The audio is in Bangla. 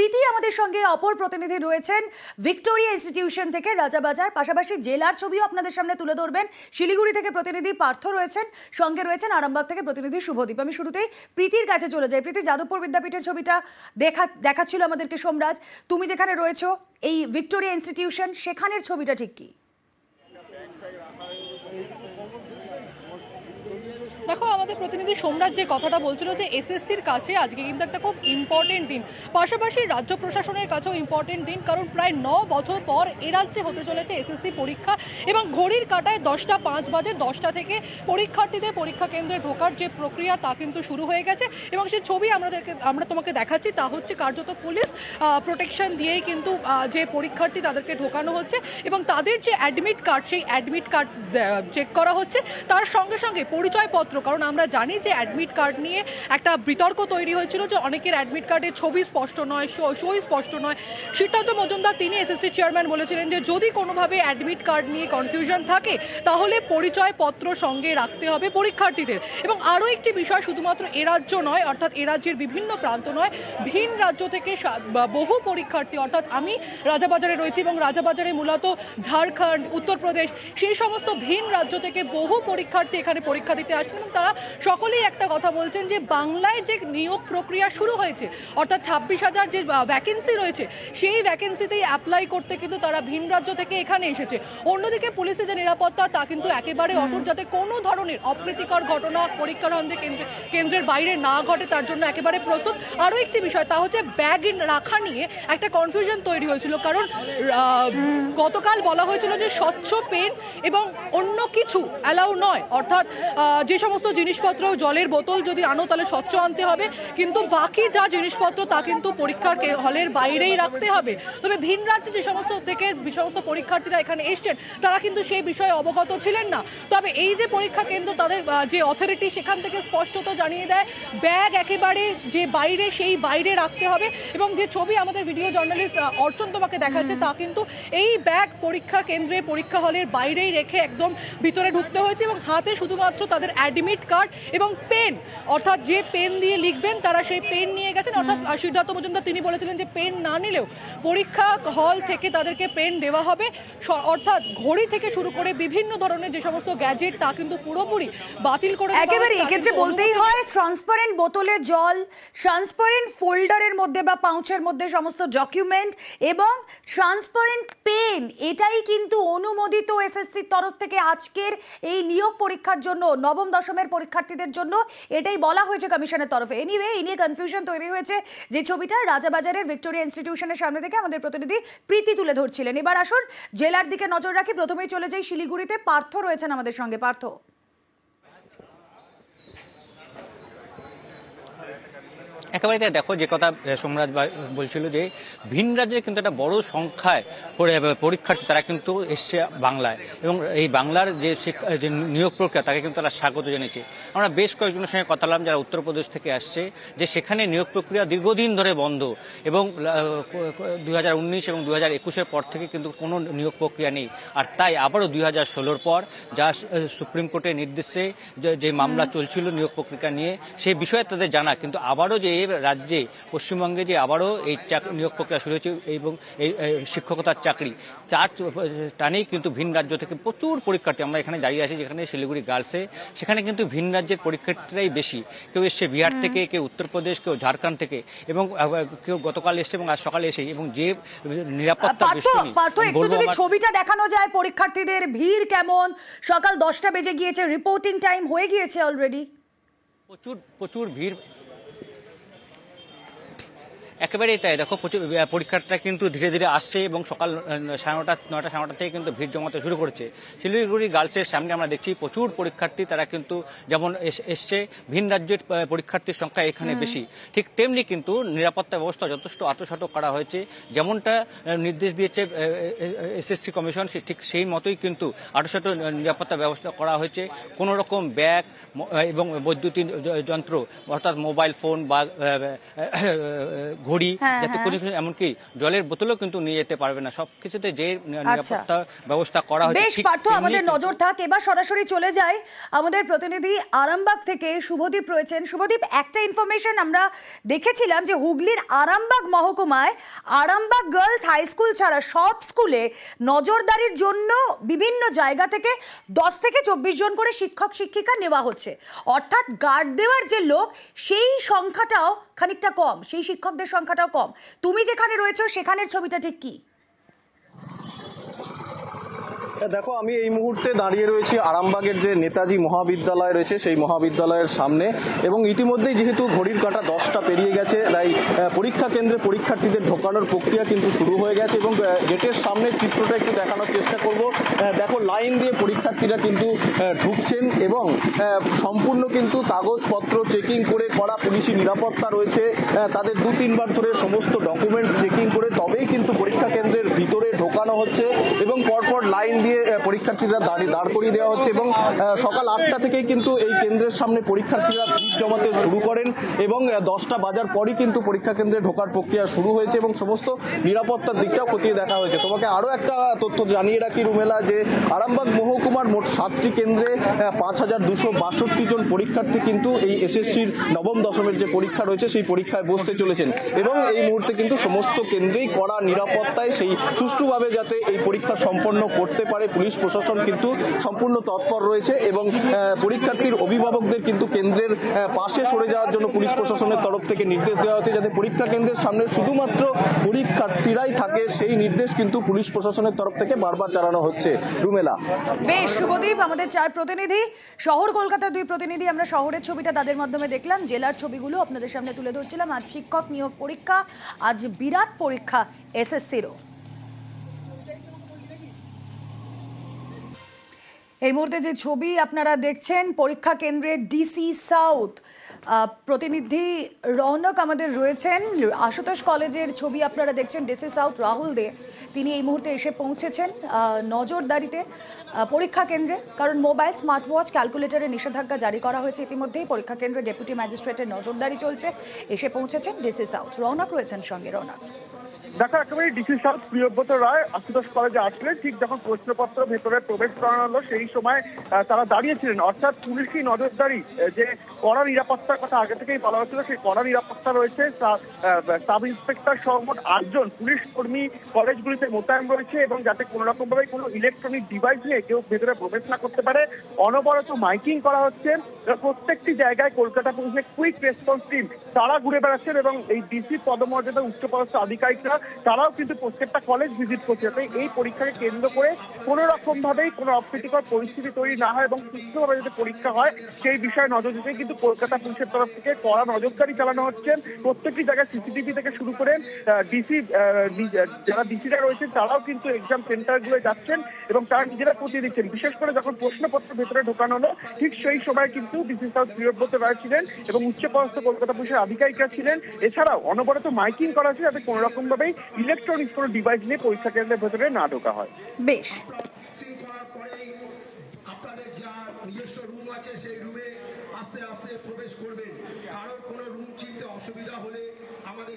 প্রীতি আমাদের সঙ্গে অপর প্রতিনিধি রয়েছেন ভিক্টোরিয়া ইনস্টিটিউশন থেকে রাজাবাজার পাশাপাশি জেলার ছবিও আপনাদের সামনে তুলে ধরবেন। শিলিগুড়ি থেকে প্রতিনিধি পার্থ রয়েছেন, সঙ্গে রয়েছেন আরামবাগ থেকে প্রতিনিধি শুভদীপ। আমি শুরুতেই প্রীতির কাছে চলে যাই। প্রীতি, যাদবপুর বিদ্যাপীঠের ছবিটা দেখা, দেখাচ্ছিল আমাদেরকে সোমরাজ। তুমি যেখানে রয়েছো, এই ভিক্টোরিয়া ইনস্টিটিউশন, সেখানের ছবিটা ঠিক কি? দেখো, আমাদের প্রতিনিধি সোমরাজ যে কথাটা বলছিল যে এসএসসির কাছে আজকে কিন্তু একটা খুব ইম্পর্টেন্ট দিন। পাশাপাশি রাজ্য প্রশাসনের কাছেও ইম্পর্টেন্ট দিন, কারণ প্রায় ন বছর পর এ রাজ্যে হতে চলেছে এসএসসি পরীক্ষা এবং ঘড়ির কাটায় দশটা পাঁচ বাজে দশটা থেকে পরীক্ষার্থীদের পরীক্ষা কেন্দ্রে ঢোকার যে প্রক্রিয়া তা কিন্তু শুরু হয়ে গেছে এবং সেই ছবি আমাদেরকে, আমরা তোমাকে দেখাচ্ছি, তা হচ্ছে কার্যত পুলিশ প্রোটেকশন দিয়েই কিন্তু যে পরীক্ষার্থী তাদেরকে ঢোকানো হচ্ছে এবং তাদের যে অ্যাডমিট কার্ড সেই অ্যাডমিট কার্ড চেক করা হচ্ছে। তার সঙ্গে সঙ্গে পরিচয়পত্র কারণ আমরা জানি যে অ্যাডমিট কার্ড নিয়ে একটা বিতর্ক তৈরি হয়েছিল যে অনেকের অ্যাডমিট কার্ডের ছবি স্পষ্ট নয় সই- স্পষ্ট নয়। সিদ্ধান্ত মজুমদার, তিনি এসএসসি চেয়ারম্যান বলেছিলেন যে যদি কোনোভাবে অ্যাডমিট কার্ড নিয়ে কনফিউশন থাকে, তাহলে পরিচয়পত্র সঙ্গে রাখতে হবে পরীক্ষার্থীদের। এবং আরও একটি বিষয় শুধুমাত্র এ রাজ্য নয়, অর্থাৎ এ রাজ্যের বিভিন্ন প্রান্ত নয়, ভিন রাজ্য থেকে বহু পরীক্ষার্থী, অর্থাৎ আমি রাজাবাজারে রয়েছি এবং রাজাবাজারে মূলত ঝাড়খণ্ড, উত্তরপ্রদেশ, সেই সমস্ত ভিন রাজ্য থেকে বহু পরীক্ষার্থী এখানে পরীক্ষা দিতে আসছেন। এবং তারা সকলেই একটা কথা বলছেন যে বাংলায় যে নিয়োগ প্রক্রিয়া শুরু হয়েছে অর্থাৎ ছাব্বিশ হাজার যে ভ্যাকেন্সি রয়েছে সেই ভ্যাকেন্সিতেই অ্যাপ্লাই করতে কিন্তু তারা ভিন রাজ্য থেকে এখানে এসেছে। অন্যদিকে পুলিশের যে নিরাপত্তা তা কিন্তু একেবারে অটুট যাতে কোনো ধরনের অপ্রীতিকর ঘটনা পরীক্ষার কেন্দ্রে কেন্দ্রের বাইরে না ঘটে তার জন্য একেবারে প্রস্তুত। আরও একটি বিষয় তা হচ্ছে ব্যাগ রাখা নিয়ে একটা কনফিউশন তৈরি হয়েছিল। কারণ গতকাল বলা হয়েছিল যে স্বচ্ছ পেন এবং অন্য কিছু অ্যালাউ নয়। অর্থাৎ যে সমস্ত জিনিসপত্র, জলের বোতল যদি আনো তাহলে স্বচ্ছ আনতে হবে। কিন্তু বাকি যা জিনিসপত্র তা কিন্তু পরীক্ষার হলের বাইরেই রাখতে হবে। তবে ভিন রাজ্যে যে সমস্ত থেকে যে সমস্ত পরীক্ষার্থীরা এখানে এসছেন, তারা কিন্তু সেই বিষয়ে অবগত ছিলেন না। তবে এই যে পরীক্ষা কেন্দ্র তাদের যে অথরিটি সেখান থেকে স্পষ্টত জানিয়ে দেয়, ব্যাগ একেবারে যে বাইরে, সেই বাইরে রাখতে হবে। এবং যে ছবি আমাদের ভিডিও জার্নালিস্ট অর্চন তোমাকে দেখাচ্ছে, তা কিন্তু এই ব্যাগ পরীক্ষা কেন্দ্রে পরীক্ষা হলের বাইরেই রেখে একদম ভিতরে ঢুকতে হয়েছে এবং হাতে শুধুমাত্র তাদের অ্যাডমিট কার্ড এবং পেন অর্থাৎ যে পেন দিয়ে লিখবেন তারা সেই পেন নিয়ে গেছেন। অর্থাৎ সিদ্ধার্থ মজুমদার তিনি বলেছিলেন যে পেন না নিলেও পরীক্ষা হল থেকে তাদেরকে পেন দেওয়া হবে। অর্থাৎ ঘড়ি থেকে শুরু করে বিভিন্ন ধরনের যে সমস্ত গ্যাজেট তা কিন্তু পুরোপুরি বাতিল করে একেবারে এক্ষেত্রে বলতেই হয় ট্রান্সপারেন্ট বোতলে জল ট্রান্সপারেন্ট ফোল্ডারের মধ্যে বা পাউচের মধ্যে সমস্ত ডকুমেন্ট এবং ট্রান্সপারেন্ট পেন এটাই কিন্তু অনুমোদিত এসএসসির তরফ থেকে আজকের এই নিয়োগ পরীক্ষার জন্য নবম দশমের পরীক্ষার্থীদের জন্য এটাই বলা হয়েছে কমিশনের তরফে। এনিওয়ে এই নিয়ে কনফিউশন তৈরি হয়েছে যে ছবিটা রাজাবাজারের ভিক্টোরিয়া ইনস্টিটিউশনের সামনে থেকে আমাদের প্রতিনিধি প্রীতি তুলে ধরছিলেন। এবার আসুন, জেলার দিকে নজর রাখি। প্রথমেই চলে যাই শিলিগুড়িতে। পার্থ রয়েছেন আমাদের সঙ্গে। পার্থ। একেবারে দেখো যে কথা সোমরাজ বলছিল যে ভিন রাজ্যের কিন্তু একটা বড় সংখ্যায় পরীক্ষার্থী তারা কিন্তু এসছে বাংলায়। এবং এই বাংলার যে শিক্ষা- যে নিয়োগ প্রক্রিয়া তাকে কিন্তু তারা স্বাগত জানিয়েছে। আমরা বেশ কয়েকজনের সঙ্গে কথা বললাম যারা উত্তরপ্রদেশ থেকে আসছে যে সেখানে নিয়োগ প্রক্রিয়া দীর্ঘদিন ধরে বন্ধ এবং দুই হাজার উনিশ এবং দুই হাজার একুশের পর থেকে কিন্তু কোনো নিয়োগ প্রক্রিয়া নেই। আর তাই আবারও দুই হাজার ষোলোর পর যা সুপ্রিম কোর্টের নির্দেশে যে- যে মামলা চলছিল নিয়োগ প্রক্রিয়া নিয়ে সেই বিষয়ে তাদের জানা। কিন্তু আবারও যে রাজ্যে পশ্চিমবঙ্গে যে আবারও এই নিয়োগ প্রক্রিয়া শুরু হয়েছে এবং এই শিক্ষকতার চাকরি। চার টানেই কিন্তু ভিন রাজ্য থেকে প্রচুর পরীক্ষার্থী আমরা এখানে দাঁড়িয়ে আছি যেখানে শিলিগুড়ি গার্লসে। সেখানে কিন্তু ভিন রাজ্যের পরীক্ষার্থীরাই বেশি। কেউ এসছে বিহার থেকে কেউ উত্তরপ্রদেশ কেউ ঝাড়খণ্ড থেকে এবং কেউ গতকাল এসছে এবং আজ সকালে এসে এবং যে নিরাপত্তা একটু যদি ছবিটা দেখানো যায় পরীক্ষার্থীদের ভিড় কেমন? সকাল দশটা বেজে গিয়েছে রিপোর্টিং টাইম হয়ে গিয়েছে অলরেডি প্রচুর প্রচুর ভিড় একেবারেই তাই। দেখো প্রচুর আহ, কিন্তু ধীরে ধীরে আসছে এবং সকাল সাড়ে নটা নটা সাড়ে নটা থেকে কিন্তু ভিড় জমাতে শুরু করেছে। শিলিগুড়ি গার্লসের সামনে আমরা দেখছি প্রচুর পরীক্ষার্থী তারা কিন্তু যেমন এসছে ভিন রাজ্যের পরীক্ষার্থীর সংখ্যা এখানে বেশি। ঠিক তেমনি কিন্তু নিরাপত্তা ব্যবস্থা যথেষ্ট আটোসাটো করা হয়েছে। যেমনটা নির্দেশ দিয়েছে এসএসসি কমিশন সে- ঠিক সেই মতোই কিন্তু আটোসাটো নিরাপত্তা ব্যবস্থা করা হয়েছে। কোনো রকম ব্যাগ এবং বৈদ্যুতিন যন্ত্র অর্থাৎ মোবাইল ফোন বা ঘড়ি হ্যাঁ, যাতে হ্যাঁ। কোনো কিছু- এমনকি জলের বোতলও কিন্তু নিয়ে যেতে পারবে না। সবকিছুতে যে নিরাপত্তা ব্যবস্থা করা হয়েছে বেশ পার্থ আমাদের নজর থাক। এবার সরাসরি চলে যায় আমাদের প্রতিনিধি আরামবাগ থেকে শুভদীপ রয়েছেন। শুভদীপ একটা ইনফরমেশন আমরা দেখেছিলাম যে হুগলির আরামবাগ মহকুমায় আরামবাগ গার্লস হাই স্কুল ছাড়া সব স্কুলে নজরদারির জন্য বিভিন্ন জায়গা থেকে দশ থেকে চব্বিশ জন করে শিক্ষক শিক্ষিকা নেওয়া হচ্ছে। অর্থাৎ গার্ড দেওয়ার যে লোক সেই সংখ্যাটাও খানিকটা কম। সেই শিক্ষকদের সংখ্যাটাও কম। তুমি যেখানে রয়েছো সেখানের ছবিটা ঠিক কি? দেখো, আমি এই মুহূর্তে দাঁড়িয়ে রয়েছি আরামবাগের যে নেতাজি মহাবিদ্যালয় রয়েছে, সেই মহাবিদ্যালয়ের সামনে। এবং ইতিমধ্যেই যেহেতু ঘড়ির কাঁটা দশটা পেরিয়ে গেছে, তাই পরীক্ষা কেন্দ্রে পরীক্ষার্থীদের ঢোকানোর প্রক্রিয়া কিন্তু শুরু হয়ে গেছে এবং গেটের সামনে চিত্রটা একটু দেখানোর চেষ্টা করব। দেখো, লাইন দিয়ে পরীক্ষার্থীরা কিন্তু ঢুকছেন এবং সম্পূর্ণ কিন্তু কাগজপত্র চেকিং করে করা পুলিশি নিরাপত্তা রয়েছে। তাদের দু তিনবার ধরে সমস্ত ডকুমেন্টস চেকিং করে তবেই কিন্তু পরীক্ষা কেন্দ্রের ভিতরে ঢোকানো হচ্ছে এবং পরপর লাইন দিয়ে আহ, পরীক্ষার্থীরা দাঁড়িয়ে দাঁড় করিয়ে দেওয়া হচ্ছে এবং সকাল আটটা থেকেই কিন্তু এই কেন্দ্রের সামনে পরীক্ষার্থীরা ভিড় জমাতে শুরু করেন এবং দশটা বাজার পরই কিন্তু পরীক্ষা কেন্দ্রে ঢোকার প্রক্রিয়া শুরু হয়েছে এবং সমস্ত নিরাপত্তার দিকটাও খতিয়ে দেখা হয়েছে। তোমাকে আরও একটা তথ্য জানিয়ে রাখি রুমেলা যে আরামবাগ মহকুমার মোট সাতটি কেন্দ্রে পাঁচ হাজার দুশো বাষট্টি জন পরীক্ষার্থী কিন্তু এই এসএসসির নবম দশমের যে পরীক্ষা রয়েছে সেই পরীক্ষায় বসতে চলেছেন। এবং এই মুহূর্তে কিন্তু সমস্ত কেন্দ্রেই কড়া নিরাপত্তায় সেই সুষ্ঠুভাবে যাতে এই পরীক্ষা সম্পন্ন করতে পারে পুলিশ প্রশাসন কিন্তু সম্পূর্ণ তৎপর রয়েছে এবং পরীক্ষার্থীর অভিভাবকদের কিন্তু কেন্দ্রের পাশে সরে যাওয়ার জন্য পুলিশ প্রশাসনের তরফ থেকে নির্দেশ দেওয়া হচ্ছে যাতে পরীক্ষা কেন্দ্রের সামনে শুধুমাত্র পরীক্ষার্থীরাই থাকে। সেই নির্দেশ কিন্তু পুলিশ প্রশাসনের তরফ থেকে বারবার চালানো হচ্ছে। রুমেলা। বেশ, শুভদীপ, আমাদের চার প্রতিনিধি। শহর, কলকাতার দুই প্রতিনিধি আমরা শহরের ছবিটা তাদের মাধ্যমে দেখলাম। জেলার ছবিগুলো আপনাদের সামনে তুলে ধরছিলাম। আজ শিক্ষক নিয়োগ পরীক্ষা, আজ বিরাট পরীক্ষা, এসএসসিরও। এই মুহূর্তে যে ছবি আপনারা দেখছেন, পরীক্ষা কেন্দ্রে ডিসি সাউথ প্রতিনিধি রৌনক আমাদের রয়েছেন। আশুতোষ কলেজের ছবি আপনারা দেখছেন ডিসি সাউথ রাহুল দে। তিনি এই মুহূর্তে এসে পৌঁছেছেন নজরদারিতে পরীক্ষা কেন্দ্রে। কারণ মোবাইল স্মার্ট ওয়াচ ক্যালকুলেটরে নিষেধাজ্ঞা জারি করা হয়েছে ইতিমধ্যেই। পরীক্ষা কেন্দ্রে ডেপুটি ম্যাজিস্ট্রেটের নজরদারি চলছে, এসে পৌঁছেছেন ডিসি সাউথ রৌনক রয়েছেন সঙ্গে রৌনক দেখো একেবারে ডিসি সাউথ প্রিয়ব্রত রায় আশুতোষ কলেজে আসলেন। ঠিক যখন প্রশ্নপত্র ভেতরে প্রবেশ করানো হলো, সেই সময় তারা দাঁড়িয়েছিলেন। অর্থাৎ পুলিশি নজরদারি যে কড়া নিরাপত্তার কথা আগে থেকেই বলা হয়েছিল, সেই কড়া নিরাপত্তা রয়েছে। সাব ইন্সপেক্টর সহ আটজন পুলিশ কর্মী কলেজগুলিতে মোতায়েন রয়েছে এবং যাতে কোনো রকম ভাবে কোনো ইলেকট্রনিক ডিভাইস নিয়ে কেউ ভেতরে প্রবেশ না করতে পারে। অনবরত মাইকিং করা হচ্ছে। প্রত্যেকটি জায়গায় কলকাতা পুলিশের কুইক রেসপন্স টিম, তারা ঘুরে বেড়াচ্ছেন এবং এই ডিসি পদমর্যাদা উচ্চপদস্থ আধিকারিকরা তারাও কিন্তু প্রত্যেকটা কলেজ ভিজিট করছে যাতে এই পরীক্ষাকে কেন্দ্র করে কোনো রকম ভাবেই কোনো অপ্রীতিকর পরিস্থিতি তৈরি না হয় এবং সুস্থভাবে যাতে পরীক্ষা হয়, সেই বিষয়ে নজর দিতে কিন্তু কলকাতা পুলিশের তরফ থেকে কড়া নজরদারি চালানো হচ্ছে। প্রত্যেকটি জায়গায় সিসিটিভি থেকে শুরু করে ডিসি যারা ডিসিরা রয়েছেন, তারাও কিন্তু এক্সাম সেন্টারগুলো যাচ্ছেন এবং তারা নিজেরা প্রতিয়ে দিচ্ছেন। বিশেষ করে যখন প্রশ্নপত্র ভেতরে ঢোকানো হলো, ঠিক সেই সময় কিন্তু ডিসি সাউথ প্রিয়ব্রত রায় ছিলেন এবং উচ্চপদস্থ কলকাতা পুলিশের আধিকারিকরা ছিলেন। এছাড়াও অনবরত মাইকিং করা হচ্ছে যাতে কোনো রকম ভাবেই ইলেকট্রনিক্স কোনো ডিভাইস নিয়ে পরীক্ষা কেন্দ্রের ভেতরে না ঢোকা হয়। বেশ। আপনাদের যা নিজস্ব রুম আছে সেই রুমে আস্তে আস্তে প্রবেশ করবেন। কারোর কোনো রুম চিনতে অসুবিধা হলে আমাদের